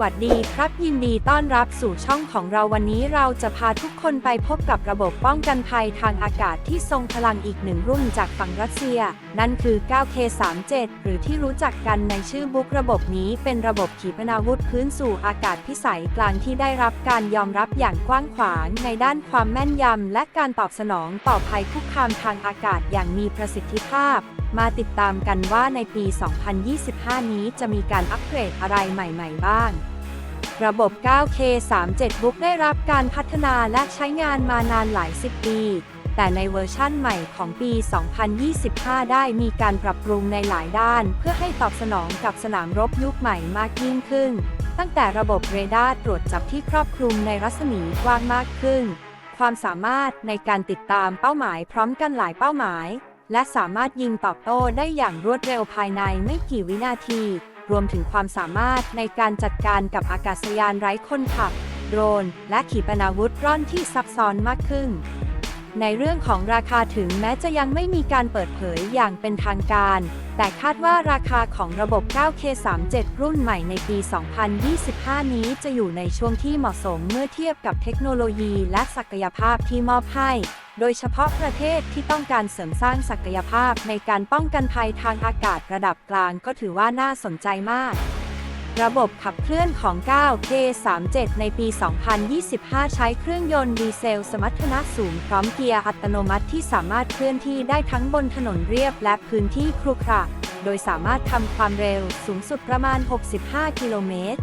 วัสดีครับยินดีต้อนรับสู่ช่องของเราวันนี้เราจะพาทุกคนไปพบกับระบบป้องกันภัยทางอากาศที่ทรงพลังอีกหนึ่งรุ่นจากฝั่งรัสเซีย นั่นคือ 9K37 หรือที่รู้จักกันในชื่อบุ๊กระบบนี้เป็นระบบขีปนาวุธพื้นสู่อากาศพิสัยกลางที่ได้รับการยอมรับอย่างกว้างขวางในด้านความแม่นยำและการตอบสนองต่อภัยคุกคามทางอากาศอย่างมีประสิทธิภาพ มาติดตามกันว่าในปี 2025 นี้จะมีการอัปเกรดอะไรใหม่ ๆ บ้าง ระบบ 9K37 Book ได้รับการพัฒนาและใช้งานมานานหลายสิบปี แต่ในเวอร์ชั่นใหม่ของปี 2025 ได้มีการปรับปรุงในหลายด้าน เพื่อให้ตอบสนองกับสนามรบยุคใหม่มากยิ่งขึ้น ตั้งแต่ระบบเรดาร์ตรวจจับที่ครอบคลุมในรัศมีกว้างมากขึ้น ความสามารถในการติดตามเป้าหมายพร้อมกันหลายเป้าหมาย และสามารถยิงตอบโต้ได้อย่างรวดเร็วภายในไม่กี่วินาที รวมถึงความสามารถในการจัดการกับอากาศยานไร้คนขับ โดรน และขีปนาวุธร่อนที่ซับซ้อนมากขึ้น ในเรื่องของราคาถึงแม้จะยังไม่มีการเปิดเผยอย่างเป็นทางการ แต่คาดว่าราคาของระบบ 9K37 รุ่นใหม่ในปี 2025 นี้จะอยู่ในช่วงที่เหมาะสมเมื่อเทียบกับเทคโนโลยีและศักยภาพที่มอบให้ โดยเฉพาะประเทศที่ต้องการเสริมสร้างศักยภาพในการป้องกันภัยทางอากาศระดับกลางก็ถือว่าน่าสนใจมาก ระบบขับเคลื่อนของ 9K37 ในปี 2025 ใช้เครื่องยนต์ดีเซลสมรรถนะสูงพร้อมเกียร์อัตโนมัติที่สามารถเคลื่อนที่ได้ทั้งบนถนนเรียบและพื้นที่ครุขระ โดยสามารถทำความเร็วสูงสุดประมาณ 65 กิโลเมตร